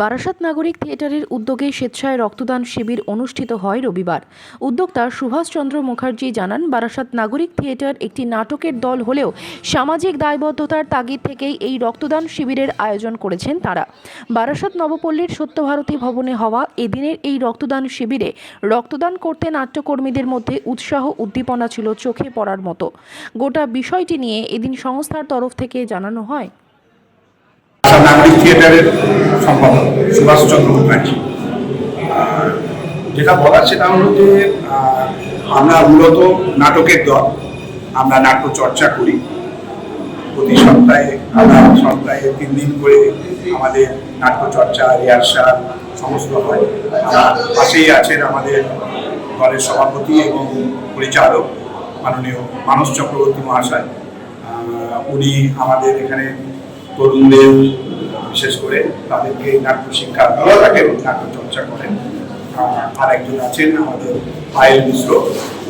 বারাসাত নাগরিক থিয়েটারের উদ্যোগে স্বেচ্ছায় রক্তদান শিবির অনুষ্ঠিত হয় রবিবার। উদ্যোক্তা সুভাষচন্দ্র মুখার্জি জানান, বারাসাত নাগরিক থিয়েটার একটি নাটকের দল হলেও সামাজিক দায়বদ্ধতার তাগিদ থেকেই এই রক্তদান শিবিরের আয়োজন করেছেন তারা। বারাসাত নবপল্লীর সত্যভারতী ভবনে হওয়া এদিনের এই রক্তদান শিবিরে রক্তদান করতে নাট্যকর্মীদের মধ্যে উৎসাহ উদ্দীপনা ছিল চোখে পড়ার মতো। গোটা বিষয়টি নিয়ে এদিন সংস্থার তরফ থেকে জানানো হয়। আসাম নাগরিক থিয়েটারের সম্পাদক সুভাষচন্দ্র মুখার্জি। যেটা বলার সেটা হলো যে আমরা মূলত নাটকের দল, আমরা নাট্য চর্চা করি। প্রতি সপ্তাহে আমরা সপ্তাহে, তিন দিন করে আমাদের নাট্য চর্চা, রিহার্সাল সমস্ত হয়। পাশেই আছেন আমাদের দলের সভাপতি এবং পরিচালক, মাননীয় মানস চক্রবর্তী মহাশয়। উনি আমাদের এখানে তরুণদের, বিশেষ করে তাদেরকে নাট্য শিক্ষা দিয়ে থাকেন নাট্য চর্চা করেন। আর একজন আছেন আমাদের পায়েল মিশ্র।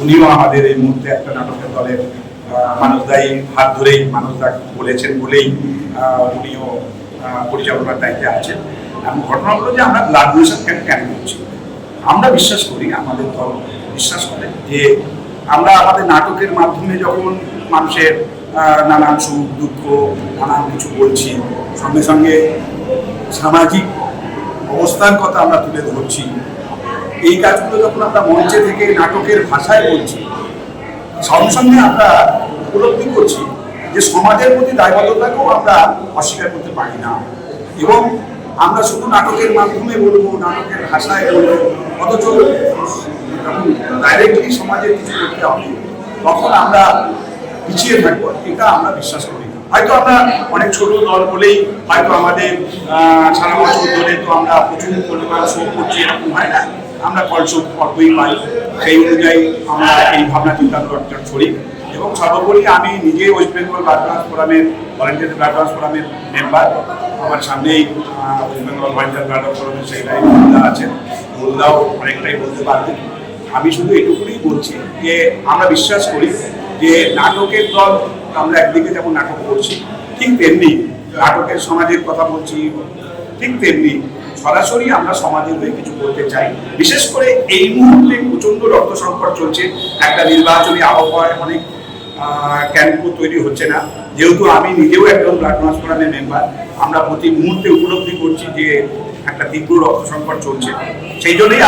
উনিও আমাদের এই মুহূর্তে একটা নাটকের দলের মানসদায়ী হাত ধরেই মানসদা বলেছেন বলেই উনিও পরিচালনার দায়িত্বে আছেন। এবং ঘটনা হলো যে আমরা ডোনেশন কেন কেন করছি আমরা বিশ্বাস করি, আমাদের দল বিশ্বাস করে যে আমরা আমাদের নাটকের মাধ্যমে যখন মানুষের নানান সুখ দুঃখ, নানান কিছু বলছি। সঙ্গে সঙ্গে সামাজিক অবস্থার কথা আমরা তুলে ধরছি। এই কাজগুলো যখন আমরা মঞ্চে থেকে নাটকের ভাষায় বলছি, সঙ্গে সঙ্গে আমরা উপলব্ধি করছি যে সমাজের প্রতি দায়বদ্ধতাকেও আমরা অস্বীকার করতে পারি না। এবং আমরা শুধু নাটকের মাধ্যমে বলব, নাটকের ভাষায় বলব, অথচ ডাইরেক্টলি সমাজের কিছু করতে হবে, তখন আমরা পিছিয়ে থাকব, এটা আমরা বিশ্বাস করি হয়তো আমরা অনেক ছোট দল বলেই হয়তো আমাদের সারা বছর ধরে তো আমরা প্রচুর পরিমাণ শো করছি, এরকম হয় না। আমরা ফলস্বরূপ অল্পই পাই, সেই অনুযায়ী আমরা এই ভাবনা চিন্তা ছড়ি এবং সর্বোপরি আমি নিজে ওয়েস্ট বেঙ্গল ব্লাড ব্রাঞ্চ ফোরামের ভলেন্টিয়ার ব্লাড ব্রাঞ্চ ফোরামের মেম্বার আমার সামনেই ওয়েস্ট বেঙ্গল ভলেন্টিয়ার ব্লাড ফোরামের সেক্রেটারি মোল্লা আছেন। মোল্লাও অনেকটাই বলতে পারবেন। আমি শুধু এটুকুই বলছি যে আমরা বিশ্বাস করি যে নাটকের দল, আমরা একদিকে যেমন নাটক করছি, ঠিক তেমনি নাটকের সমাজের কথা বলছি, ঠিক তেমনি সরাসরি আমরা সমাজের হয়ে কিছু করতে চাই। বিশেষ করে এই মুহূর্তে প্রচণ্ড রক্ত সংকট চলছে, একটা নির্বাচনী আবহাওয়ায় অনেক ক্যাম্পও তৈরি হচ্ছে না। যেহেতু আমি নিজেও একজন ব্লাড ট্রান্সফারের মেম্বার, আমরা প্রতি মুহূর্তে উপলব্ধি করছি যে একটা তীব্র রক্ত সংকট চলছে। সেই জন্যই